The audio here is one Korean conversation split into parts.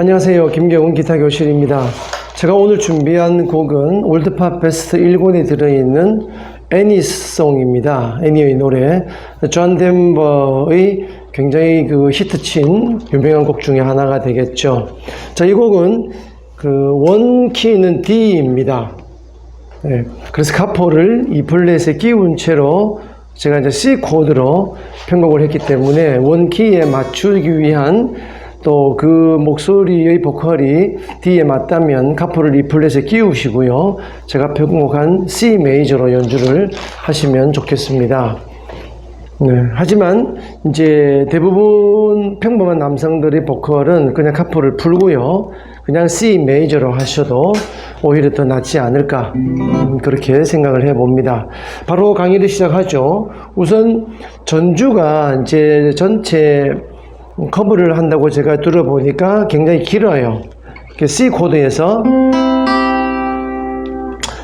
안녕하세요. 김경훈 기타 교실입니다. 제가 오늘 준비한 곡은 올드팝 베스트 1권에 들어있는 애니송입니다. 애니의 노래. 존 덴버의 굉장히 그 히트친 유명한 곡 중에 하나가 되겠죠. 자, 이 곡은 그 원키는 D입니다. 네, 그래서 가포를 이 플랫에 끼운 채로 제가 이제 C 코드로 편곡을 했기 때문에 원키에 맞추기 위한 또 그 목소리의 보컬이 D에 맞다면 가포를 이 플랫에 끼우시고요. 제가 편곡한 C 메이저로 연주를 하시면 좋겠습니다. 네, 하지만 이제 대부분 평범한 남성들의 보컬은 그냥 카포를 풀고요. 그냥 C 메이저로 하셔도 오히려 더 낫지 않을까 음, 그렇게 생각을 해봅니다. 바로 강의를 시작하죠. 우선 전주가 이제 전체 커버를 한다고 제가 들어보니까 굉장히 길어요. 그 C 코드에서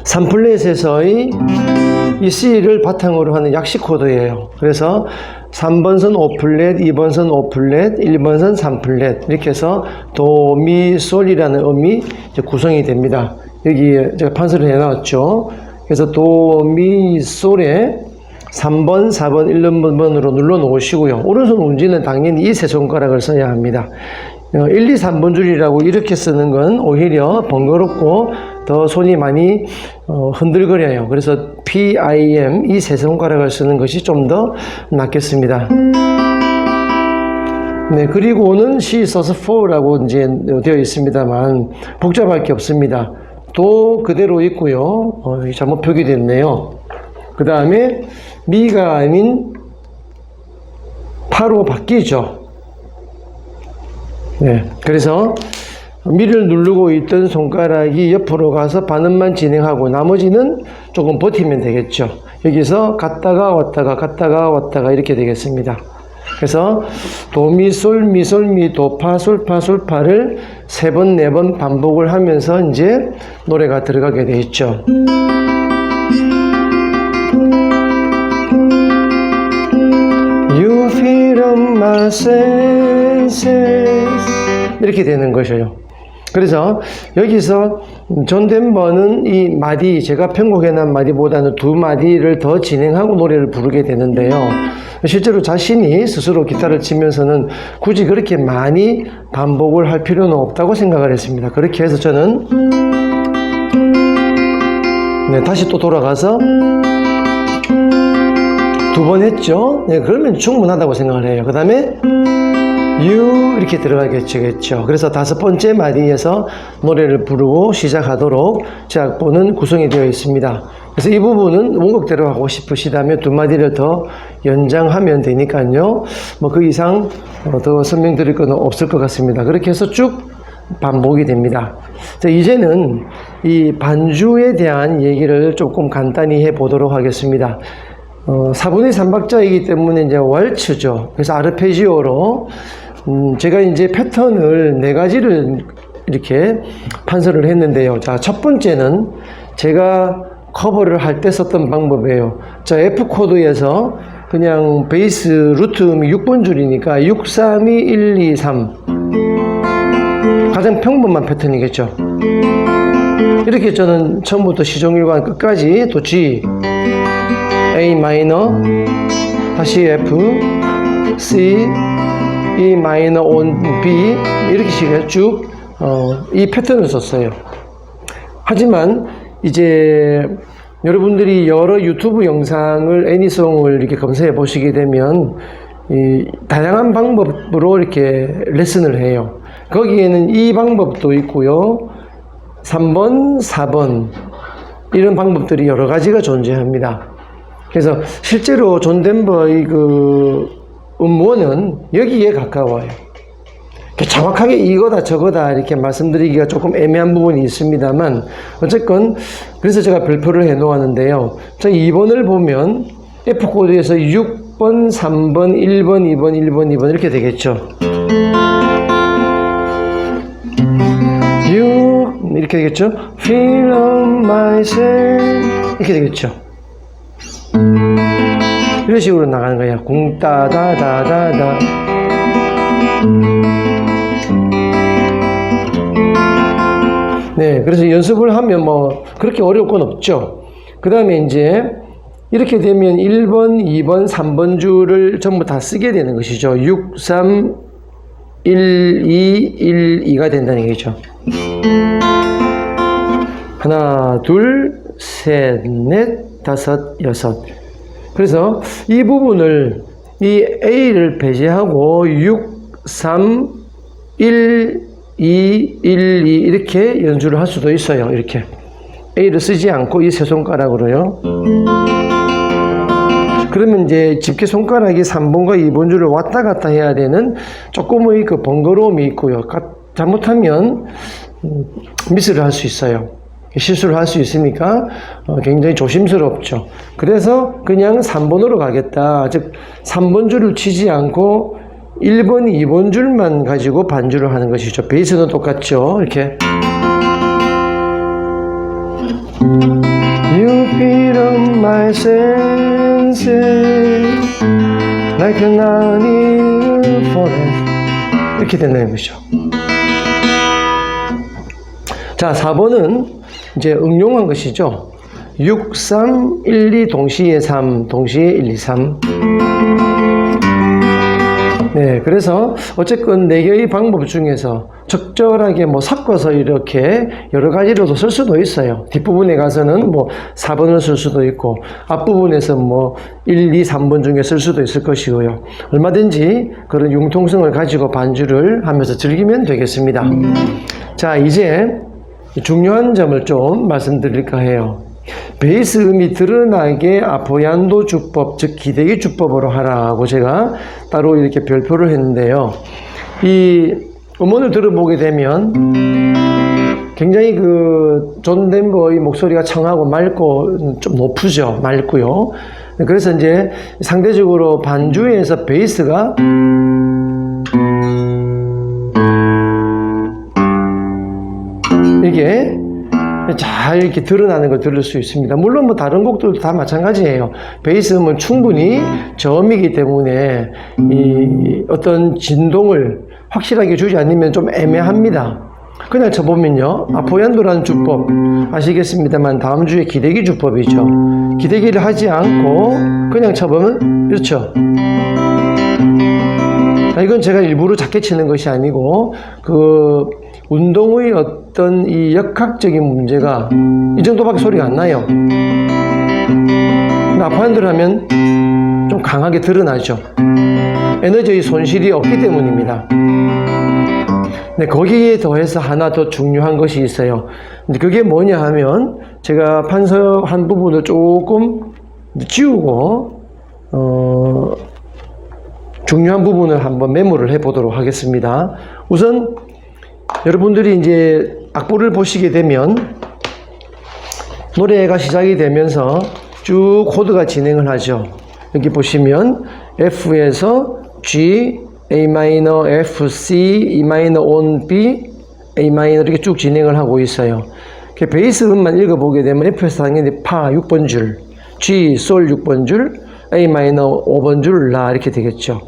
3플랫에서의 이 C를 바탕으로 하는 약식 코드예요. 그래서 3번 선 5플랫, 2번 선 5플랫, 1번 선 3플랫 이렇게 해서 도, 미, 솔이라는 음이 구성이 됩니다. 여기 제가 판서를 해놨죠. 그래서 도, 미, 솔에 3번, 4번, 1번으로 눌러 놓으시고요. 오른손 운지는 당연히 이 세 손가락을 써야 합니다. 1, 2, 3번 줄이라고 이렇게 쓰는 건 오히려 번거롭고 더 손이 많이 어, 흔들거려요. 그래서 P, I, M 이 세 손가락을 쓰는 것이 좀 더 낫겠습니다. 네, 그리고는 C 서스 4라고 이제 되어 있습니다만 복잡할 게 없습니다. 도 그대로 있고요. 어, 잘못 표기됐네요. 그 다음에 미가 아닌 파로 바뀌죠. 네, 그래서 미를 누르고 있던 손가락이 옆으로 가서 반음만 진행하고 나머지는 조금 버티면 되겠죠. 여기서 갔다가 왔다가 갔다가 왔다가 이렇게 되겠습니다. 그래서 도미솔 미솔미 도파 솔파 솔파를 세 번 네 번 반복을 하면서 이제 노래가 들어가게 돼 있죠. 이렇게 되는 것이에요. 그래서 여기서 존 덴버는 이 마디 제가 편곡해놓은 마디보다는 두 마디를 더 진행하고 노래를 부르게 되는데요. 실제로 자신이 스스로 기타를 치면서는 굳이 그렇게 많이 반복을 할 필요는 없다고 생각을 했습니다. 그렇게 해서 저는 네, 다시 또 돌아가서 두 번 했죠. 네, 그러면 충분하다고 생각을 해요. 그 다음에 you 이렇게 들어가겠죠. 그래서 다섯 번째 마디에서 노래를 부르고 시작하도록 제악보는 구성이 되어 있습니다. 그래서 이 부분은 원곡대로 하고 싶으시다면 두 마디를 더 연장하면 되니까요. 뭐 그 이상 어, 더 설명드릴 건 없을 것 같습니다. 그렇게 해서 쭉 반복이 됩니다. 자, 이제는 이 반주에 대한 얘기를 조금 간단히 해 보도록 하겠습니다. 어, 4분의 3박자이기 때문에 이제 왈츠죠. 그래서 아르페지오로 음, 제가 이제 패턴을 네 가지를 이렇게 판서를 했는데요. 자, 첫 번째는 제가 커버를 할 때 썼던 방법이에요. 자, F 코드에서 그냥 베이스 루트 음이 6번 줄이니까 6, 3, 2, 1, 2, 3 가장 평범한 패턴이겠죠. 이렇게 저는 처음부터 시종일관 끝까지 또 G A 마이너 다시 F C E 마이너 온 B 이렇게 식으로 쭉이 어, 패턴을 썼어요. 하지만 이제 여러분들이 여러 유튜브 영상을 애니송을 이렇게 검색해 보시게 되면 이 다양한 방법으로 이렇게 레슨을 해요. 거기에는 이 방법도 있고요. 3번, 4번 이런 방법들이 여러 가지가 존재합니다. 그래서 실제로 존 덴버의 그 음원은 여기에 가까워요. 정확하게 이거다 저거다 이렇게 말씀드리기가 조금 애매한 부분이 있습니다만 어쨌건 그래서 제가 별표를 해 놓았는데요. 자 2번을 보면 F 코드에서 6번, 3번, 1번, 2번, 1번, 2번 이렇게 되겠죠. 6 이렇게 되겠죠. Feel on myself 이렇게 되겠죠. 이런 식으로 나가는 거예요. 궁따다다다다. 네, 그래서 연습을 하면 뭐 그렇게 어려울 건 없죠. 그 다음에 이제 이렇게 되면 1번, 2번, 3번 줄을 전부 다 쓰게 되는 것이죠. 6, 3, 1, 2, 1, 2가 된다는 얘기죠. 하나, 둘, 셋, 넷, 다섯, 여섯. 그래서 이 부분을 이 A를 배제하고 6, 3, 1, 2, 1, 2 이렇게 연주를 할 수도 있어요. 이렇게. A를 쓰지 않고 이 세 손가락으로요. 그러면 이제 집게 손가락이 3번과 2번 줄을 왔다 갔다 해야 되는 조금의 그 번거로움이 있고요. 가- 잘못하면 음, 미스를 할 수 있어요. 실수를 할 수 있으니까 어, 굉장히 조심스럽죠. 그래서 그냥 3번으로 가겠다. 즉 3번 줄을 치지 않고 1번, 2번 줄만 가지고 반주를 하는 것이죠. 베이스는 똑같죠. 이렇게 You beat up my senses 이렇게 된다는 것이죠. 자, 4번은 이제 응용한 것이죠. 6, 3, 1, 2 동시에 3, 동시에 1, 2, 3. 네, 그래서 어쨌건 네 개의 방법 중에서 적절하게 뭐 섞어서 이렇게 여러 가지로도 쓸 수도 있어요. 뒷부분에 가서는 뭐 4번을 쓸 수도 있고 앞부분에서 뭐 1, 2, 3번 중에 쓸 수도 있을 것이고요. 얼마든지 그런 융통성을 가지고 반주를 하면서 즐기면 되겠습니다. 자, 이제 중요한 점을 좀 말씀드릴까 해요. 베이스 음이 드러나게 아포얀도 주법, 즉 기대기 주법으로 하라고 제가 따로 이렇게 별표를 했는데요. 이 음원을 들어보게 되면 굉장히 그 존 덴버의 목소리가 청하고 맑고 좀 높으죠. 맑고요. 그래서 이제 상대적으로 반주에서 베이스가 이게 잘 이렇게 드러나는 걸 들을 수 있습니다. 물론 뭐 다른 곡들도 다 마찬가지예요. 베이스 음은 충분히 저음이기 때문에 이 어떤 진동을 확실하게 주지 않으면 좀 애매합니다. 그냥 쳐보면요. 아포얀도라는 주법 아시겠습니다만 다음 주에 기대기 주법이죠. 기대기를 하지 않고 그냥 쳐보면 그렇죠. 아, 이건 제가 일부러 작게 치는 것이 아니고 그 운동의 어떤 이 역학적인 문제가 이 정도밖에 소리가 안 나요. 근데 아파한들 하면 좀 강하게 드러나죠. 에너지의 손실이 없기 때문입니다. 네, 거기에 더해서 하나 더 중요한 것이 있어요. 근데 그게 뭐냐 하면 제가 판서한 부분을 조금 지우고 어, 중요한 부분을 한번 메모를 해 보도록 하겠습니다. 우선 여러분들이 이제 악보를 보시게 되면 노래가 시작이 되면서 쭉 코드가 진행을 하죠. 여기 보시면 F에서 G, A 마이너, F, C, E 마이너, 온 B, A 마이너 이렇게 쭉 진행을 하고 있어요. 베이스 음만 읽어보게 되면 F에서 당연히 파 6번 줄, G, 솔 6번 줄, A 마이너 5번 줄, 라 이렇게 되겠죠.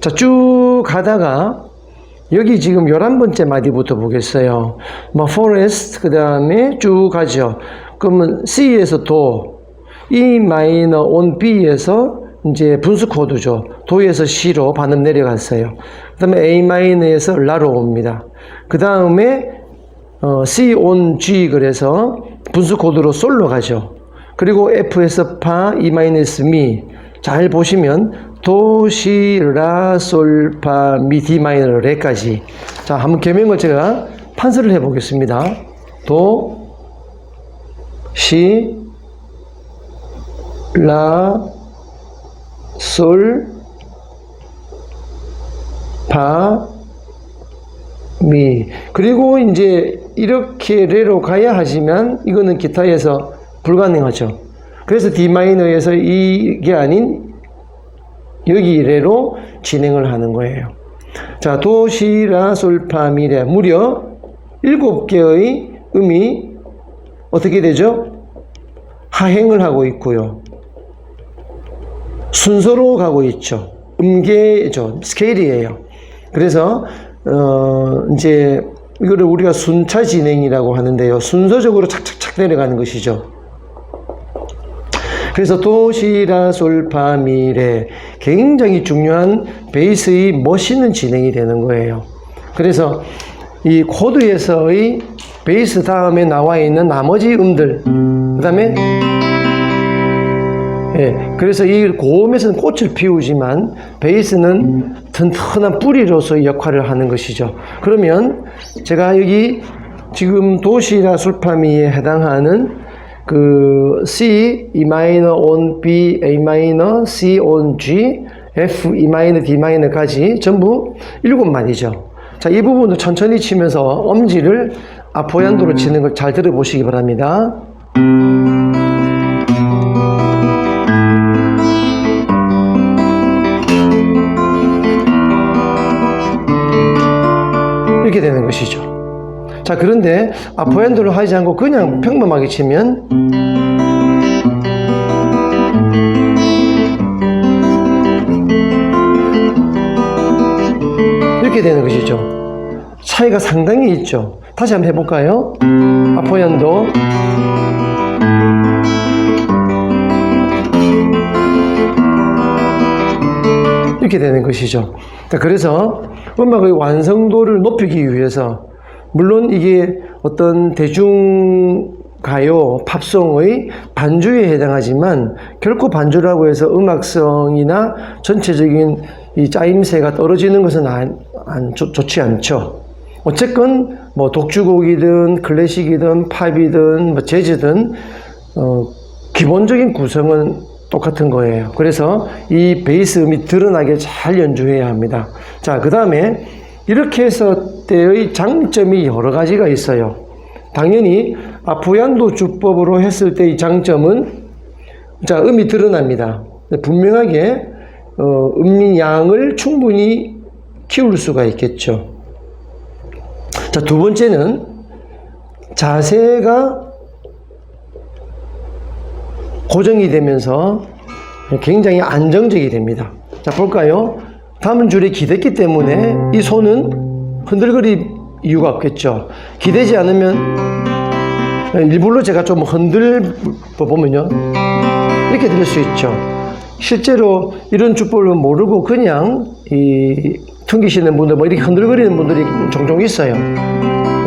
자, 쭉 가다가 여기 지금 11번째 마디부터 보겠어요. 뭐 forest 그 다음에 쭉 가죠. 그러면 C에서 도, E 마이너 온 B에서 이제 분수 코드죠. 도에서 C로 반음 내려갔어요. 그 다음에 A 마이너에서 라로 옵니다. 그 다음에 어, C 온 G 그래서 분수 코드로 솔로 가죠. 그리고 F에서 파, E 마이너스 미. 잘 보시면 도, 시, 라, 솔, 파, 미, 디 마이너, 레까지. 자, 한번 개명을 제가 판서를 해 보겠습니다. 도, 시, 라, 솔, 파, 미. 그리고 이제 이렇게 레로 가야 하지만 이거는 기타에서 불가능하죠. 그래서 D 마이너에서 이게 아닌 여기 레로 진행을 하는 거예요. 자, 도, 시, 라, 솔, 파, 미, 레. 무려 일곱 개의 음이 어떻게 되죠? 하행을 하고 있고요. 순서로 가고 있죠. 음계죠. 스케일이에요. 그래서 어 이제 이거를 우리가 순차 진행이라고 하는데요. 순서적으로 착착착 내려가는 것이죠. 그래서 도시라 솔파미레 굉장히 중요한 베이스의 멋있는 진행이 되는 거예요. 그래서 이 코드에서의 베이스 다음에 나와 있는 나머지 음들 그 다음에 예, 그래서 이 고음에서는 꽃을 피우지만 베이스는 튼튼한 뿌리로서의 역할을 하는 것이죠. 그러면 제가 여기 지금 도시라 술파미에 해당하는 그 C, E 마이너 on B, A 마이너, C on G, F, E 마이너, D 마이너까지 전부 일곱 마디죠. 자, 이 부분도 천천히 치면서 엄지를 아포얀도로 치는 걸 잘 들어보시기 바랍니다. 이렇게 되는 것이죠. 자, 그런데 아포핸드를 하지 않고 그냥 평범하게 치면 이렇게 되는 것이죠. 차이가 상당히 있죠. 다시 한번 해볼까요? 아포얀도 이렇게 되는 것이죠. 자, 그래서 음악의 완성도를 높이기 위해서 물론 이게 어떤 대중 가요, 팝송의 반주에 해당하지만 결코 반주라고 해서 음악성이나 전체적인 이 짜임새가 떨어지는 것은 안, 안 좋, 좋지 않죠. 어쨌건 뭐 독주곡이든 클래식이든 팝이든 뭐 재즈든 어, 기본적인 구성은 똑같은 거예요. 그래서 이 베이스 음이 드러나게 잘 연주해야 합니다. 자, 그 다음에 이렇게 해서 때의 장점이 여러 가지가 있어요. 당연히 아프얀도 주법으로 했을 때의 장점은 자, 음이 드러납니다. 분명하게 어, 음 양을 충분히 키울 수가 있겠죠. 자, 두 번째는 자세가 고정이 되면서 굉장히 안정적이 됩니다. 자, 볼까요? 다음 줄에 기댔기 때문에 이 손은 흔들거릴 이유가 없겠죠. 기대지 않으면 일부러 제가 좀 흔들 보면요. 이렇게 들릴 수 있죠. 실제로 이런 주법을 모르고 그냥 이 퉁기시는 분들, 뭐 이렇게 흔들거리는 분들이 종종 있어요.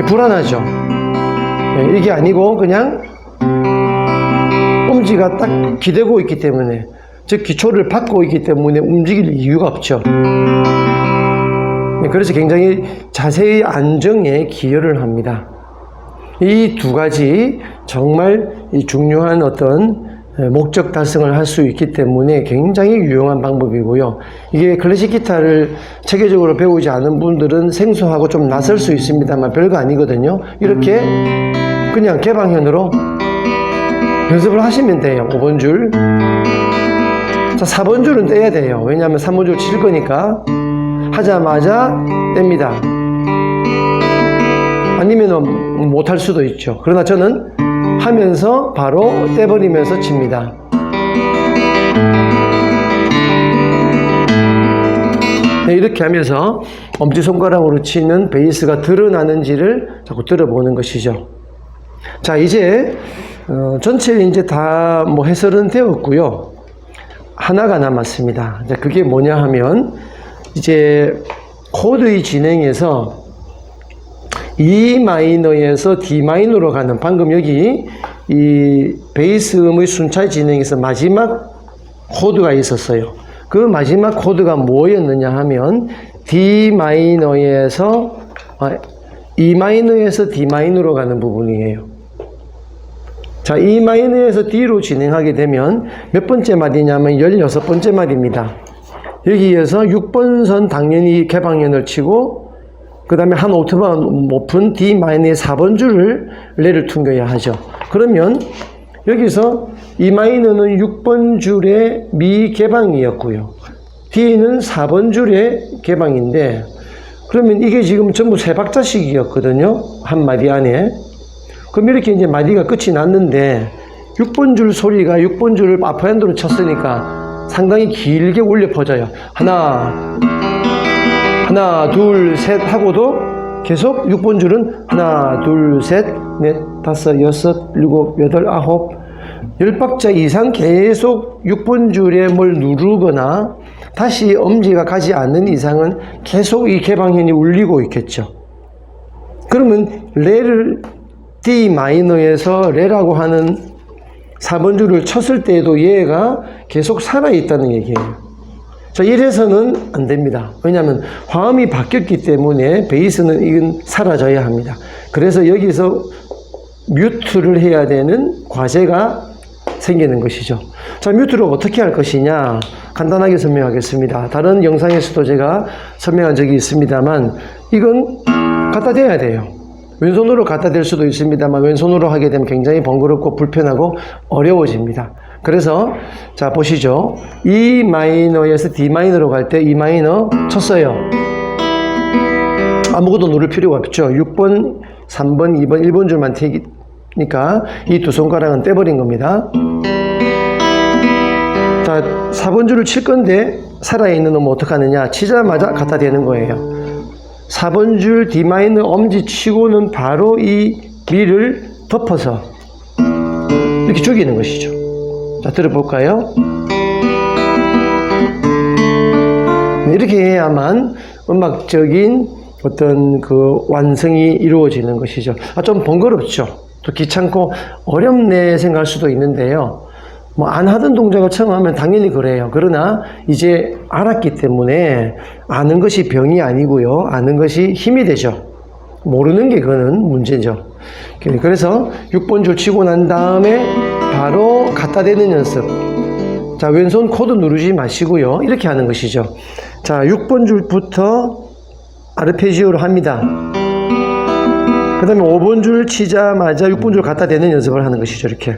불안하죠. 예, 이게 아니고 그냥 엄지가 딱 기대고 있기 때문에 즉 기초를 받고 있기 때문에 움직일 이유가 없죠. 네, 그래서 굉장히 자세히 안정에 기여를 합니다. 이 두 가지 정말 이 중요한 어떤 목적 달성을 할 수 있기 때문에 굉장히 유용한 방법이고요. 이게 클래식 기타를 체계적으로 배우지 않은 분들은 생소하고 좀 낯설 수 있습니다만 별거 아니거든요. 이렇게 그냥 개방현으로 연습을 하시면 돼요. 5번 줄. 자, 4번 줄은 떼야 돼요. 왜냐하면 3번 줄 칠 거니까. 하자마자 뗍니다. 아니면 못할 수도 있죠. 그러나 저는 하면서 바로 떼버리면서 칩니다. 네, 이렇게 하면서 엄지손가락으로 치는 베이스가 드러나는지를 자꾸 들어보는 것이죠. 자, 이제 어, 전체 이제 다 뭐 해설은 되었고요. 하나가 남았습니다. 그게 뭐냐 하면 이제 코드의 진행에서 E 마이너에서 D 마이너로 가는 방금 여기 이 베이스 음의 순차 진행에서 마지막 코드가 있었어요. 그 마지막 코드가 뭐였느냐 하면 D 마이너에서 아, E 마이너에서 D 마이너로 가는 부분이에요. 자, E 마이너에서 D로 진행하게 되면 몇 번째 마디냐면 16번째 마디입니다. 여기에서 6번 선 당연히 개방연을 치고 그 다음에 한 오토바 높은 D 마이너의 4번 줄을 레를 퉁겨야 하죠. 그러면 여기서 E 마이너는 6번 줄의 미 개방이었고요. D는 4번 줄의 개방인데 그러면 이게 지금 전부 세 박자씩이었거든요. 한 마디 안에. 그럼 이렇게 이제 마디가 끝이 났는데 6번 줄 소리가 6번 줄을 아프핸드로 쳤으니까 상당히 길게 울려 퍼져요. 하나, 하나, 둘, 셋 하고도 계속 6번 줄은 하나, 둘, 셋, 넷, 다섯, 여섯, 일곱, 여덟, 아홉, 열 박자 이상 계속 6번 줄에 뭘 누르거나 다시 엄지가 가지 않는 이상은 계속 이 개방현이 울리고 있겠죠. 그러면 레를 D 마이너에서 레라고 하는 4번 줄을 쳤을 때에도 얘가 계속 살아있다는 얘기예요. 자, 이래서는 안 됩니다. 왜냐하면 화음이 바뀌었기 때문에 베이스는 이건 사라져야 합니다. 그래서 여기서 뮤트를 해야 되는 과제가 생기는 것이죠. 자, 뮤트를 어떻게 할 것이냐? 간단하게 설명하겠습니다. 다른 영상에서도 제가 설명한 적이 있습니다만, 이건 갖다 대야 돼요. 왼손으로 갖다 댈 수도 있습니다만, 왼손으로 하게 되면 굉장히 번거롭고 불편하고 어려워집니다. 그래서, 자, 보시죠. E 마이너에서 D 마이너로 갈 때 E 마이너 쳤어요. 아무것도 누를 필요가 없죠. 6번, 3번, 2번, 1번 줄만 튀니까 이 두 손가락은 떼버린 겁니다. 자, 4번 줄을 칠 건데 살아있는 놈은 어떡하느냐. 치자마자 갖다 대는 거예요. 4번 줄 D 마이너 엄지 치고는 바로 이 미를 덮어서 이렇게 죽이는 것이죠. 자, 들어볼까요? 네, 이렇게 해야만 음악적인 어떤 그 완성이 이루어지는 것이죠. 아, 좀 번거롭죠. 또 귀찮고 어렵네 생각할 수도 있는데요. 뭐 안 하던 동작을 처음 하면 당연히 그래요. 그러나 이제 알았기 때문에 아는 것이 병이 아니고요. 아는 것이 힘이 되죠. 모르는 게 그거는 문제죠. 그래서 6번 줄 치고 난 다음에 바로 갖다 대는 연습. 자, 왼손 코드 누르지 마시고요. 이렇게 하는 것이죠. 자, 6번 줄부터 아르페지오로 합니다. 그 다음에 5번 줄 치자마자 6번 줄 갖다 대는 연습을 하는 것이죠. 이렇게.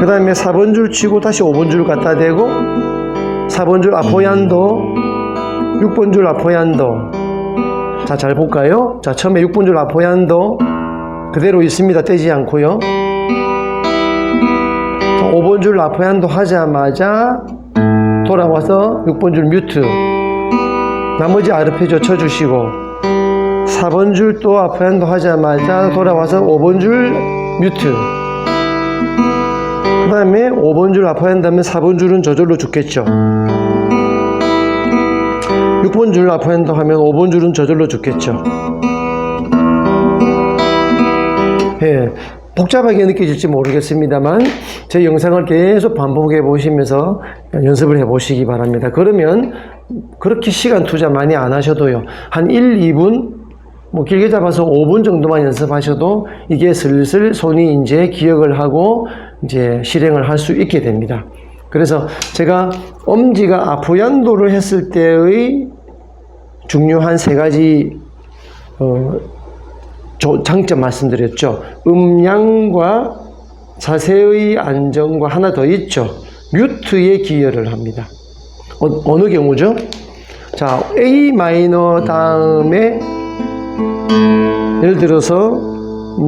그 다음에 4번 줄 치고 다시 5번 줄 갖다 대고 4번 줄 아포얀도 6번 줄 아포얀도 자 잘 볼까요? 자 처음에 6번 줄 아포얀도 그대로 있습니다. 떼지 않고요. 자, 5번 줄 아포얀도 하자마자 돌아와서 6번 줄 뮤트 나머지 아르페지오 쳐주시고 4번 줄 또 아포얀도 하자마자 돌아와서 5번 줄 뮤트 그 다음에 5번 줄 아파야 한다면 4번 줄은 저절로 죽겠죠. 6번 줄 한다 하면 5번 줄은 저절로 죽겠죠. 예, 복잡하게 느껴질지 모르겠습니다만 제 영상을 계속 반복해 보시면서 연습을 해 보시기 바랍니다. 그러면 그렇게 시간 투자 많이 안 하셔도요. 한 1, 2분 뭐 길게 잡아서 5분 정도만 연습하셔도 이게 슬슬 손이 이제 기억을 하고 이제 실행을 할 수 있게 됩니다. 그래서 제가 엄지가 아포얀도를 했을 때의 중요한 세 가지 어, 조- 장점 말씀드렸죠. 음량과 자세의 안정과 하나 더 있죠. 뮤트에 기여를 합니다. 어, 느 경우죠? 자, A 마이너 다음에 예를 들어서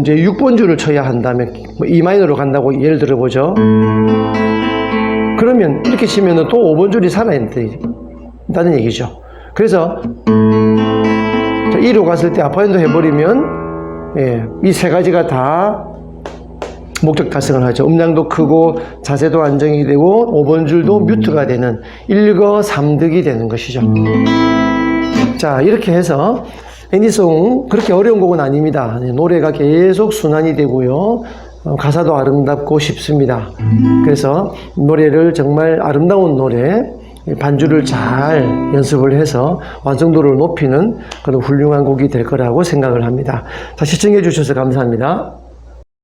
이제 6번 줄을 쳐야 한다면 뭐 E 마이너로 간다고 예를 들어 보죠. 그러면 이렇게 치면은 또 5번 줄이 살아있다는 얘기죠. 그래서 자, 2로 갔을 때 아파인도 해버리면 예, 이 세 가지가 다 목적 달성을 하죠. 음량도 크고 자세도 안정이 되고 5번 줄도 뮤트가 되는 일거삼득이 되는 것이죠. 자 이렇게 해서 애니송 그렇게 어려운 곡은 아닙니다. 네, 노래가 계속 순환이 되고요. 어, 가사도 아름답고 쉽습니다. 그래서 노래를 정말 아름다운 노래 반주를 잘 연습을 해서 완성도를 높이는 그런 훌륭한 곡이 될 거라고 생각을 합니다. 자, 시청해 주셔서 감사합니다.